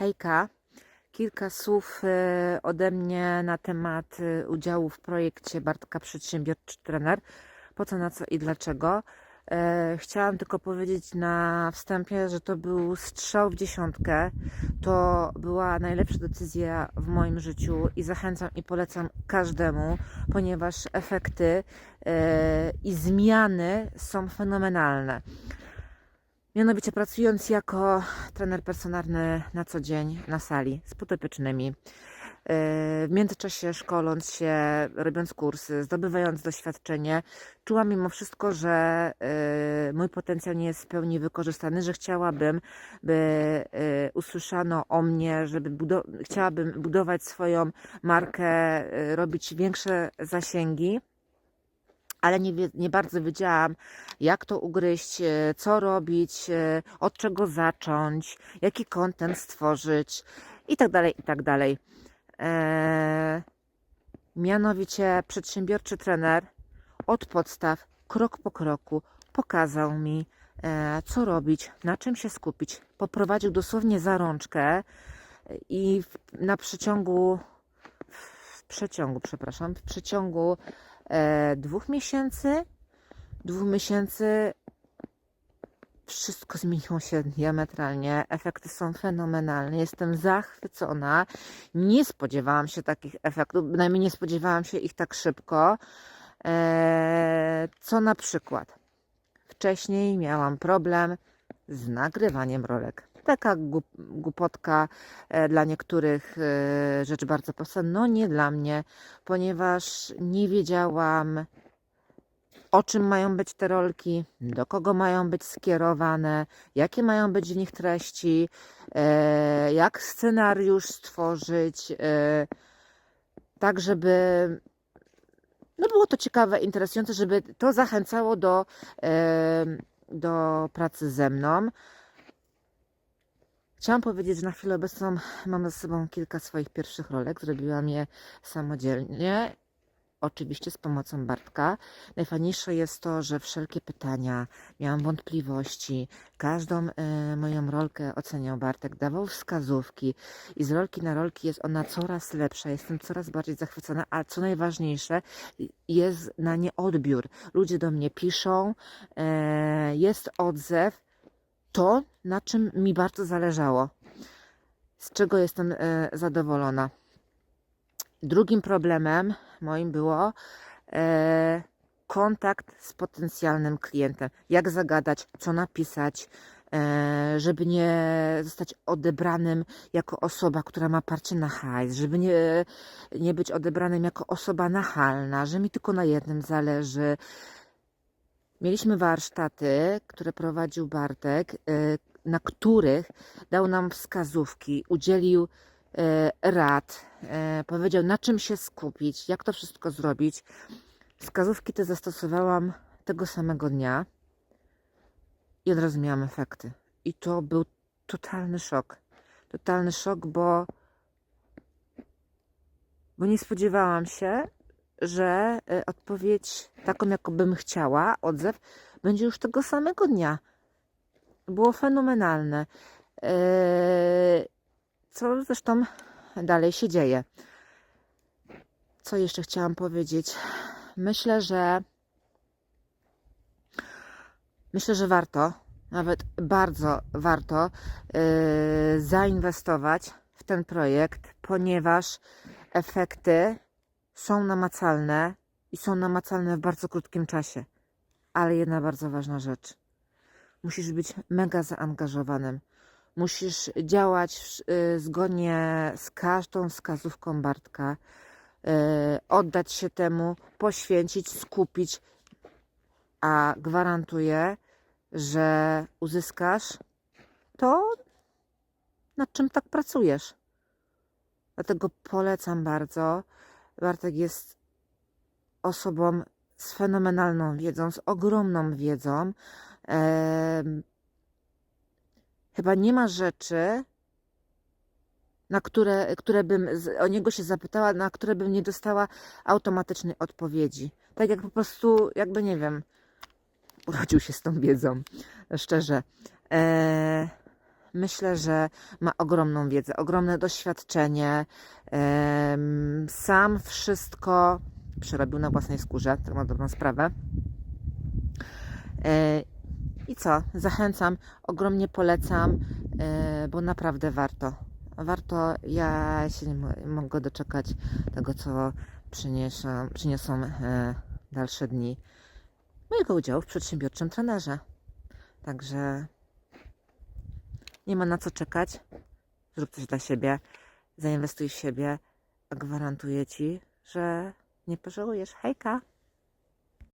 Hejka, kilka słów e, ode mnie na temat e, udziału w projekcie Bartka Przedsiębiorczy Trener. Po co, na co i dlaczego. E, Chciałam tylko powiedzieć na wstępie, że to był strzał w dziesiątkę. To była najlepsza decyzja w moim życiu i zachęcam i polecam każdemu, ponieważ efekty i zmiany są fenomenalne. Mianowicie pracując jako trener personalny na co dzień na sali z podopiecznymi, yy, w międzyczasie szkoląc się, robiąc kursy, zdobywając doświadczenie, czułam mimo wszystko, że yy, mój potencjał nie jest w pełni wykorzystany, że chciałabym, by yy, usłyszano o mnie, żeby budo- chciałabym budować swoją markę, robić większe zasięgi ale nie, nie bardzo wiedziałam, jak to ugryźć, e, co robić, e, od czego zacząć, jaki kontent stworzyć i tak dalej, i tak dalej. Eee, mianowicie przedsiębiorczy trener od podstaw, krok po kroku pokazał mi, e, co robić, na czym się skupić. Poprowadził dosłownie za rączkę e, i w, na przeciągu, w przeciągu, przepraszam, w przeciągu e, dwóch miesięcy, dwóch miesięcy wszystko zmieniło się diametralnie. Efekty są fenomenalne. Jestem zachwycona. Nie spodziewałam się takich efektów, bynajmniej nie spodziewałam się ich tak szybko. E, co na przykład? Wcześniej miałam problem z nagrywaniem rolek. Taka głup- głupotka e, dla niektórych e, rzecz bardzo prosta, no nie dla mnie, ponieważ nie wiedziałam o czym mają być te rolki, do kogo mają być skierowane, jakie mają być w nich treści, e, jak scenariusz stworzyć, tak żeby no było to ciekawe, interesujące, żeby to zachęcało do, do pracy ze mną. Chciałam powiedzieć, że na chwilę obecną mam ze sobą kilka swoich pierwszych rolek. Zrobiłam je samodzielnie, oczywiście z pomocą Bartka. Najfajniejsze jest to, że wszelkie pytania, miałam wątpliwości, każdą e, moją rolkę oceniał Bartek, dawał wskazówki i z rolki na rolki jest ona coraz lepsza, jestem coraz bardziej zachwycona, a co najważniejsze, jest na nie odbiór. Ludzie do mnie piszą, e, jest odzew, to, na czym mi bardzo zależało, z czego jestem e, zadowolona. Drugim problemem moim było e, kontakt z potencjalnym klientem. Jak zagadać, co napisać, e, żeby nie zostać odebranym jako osoba, która ma parcie na hajs, żeby nie, nie być odebranym jako osoba nachalna, że mi tylko na jednym zależy. Mieliśmy warsztaty, które prowadził Bartek, e, na których dał nam wskazówki, udzielił e, rad, e, powiedział na czym się skupić, jak to wszystko zrobić. Wskazówki te zastosowałam tego samego dnia i od razu miałam efekty. I to był totalny szok. Totalny szok, bo, bo nie spodziewałam się, że e, odpowiedź taką, jaką bym chciała, odzew, będzie już tego samego dnia. Było fenomenalne. Eee, Co zresztą dalej się dzieje. Co jeszcze chciałam powiedzieć? Myślę, że myślę, że warto, nawet bardzo warto yy, zainwestować w ten projekt, ponieważ efekty są namacalne i są namacalne w bardzo krótkim czasie. Ale jedna bardzo ważna rzecz. Musisz być mega zaangażowanym. Musisz działać y, zgodnie z każdą wskazówką Bartka, y, oddać się temu, poświęcić, skupić, a gwarantuję, że uzyskasz to, nad czym tak pracujesz. Dlatego polecam bardzo. Bartek jest osobą z fenomenalną wiedzą, z ogromną wiedzą. Chyba nie ma rzeczy, na które, które bym o niego się zapytała, na które bym nie dostała automatycznej odpowiedzi. Tak jak po prostu, jakby nie wiem, urodził się z tą wiedzą, szczerze. E, myślę, że ma ogromną wiedzę, ogromne doświadczenie. Sam wszystko przerobił na własnej skórze, tak na dobrą sprawę. E, I co? Zachęcam, ogromnie polecam, e, bo naprawdę warto. Warto, ja się nie mo- mogę doczekać tego, co przyniosą, przyniosą e, dalsze dni mojego udziału w przedsiębiorczym trenerze. Także nie ma na co czekać. Zrób coś dla siebie, zainwestuj w siebie, a gwarantuję Ci, że nie pożałujesz. Hejka!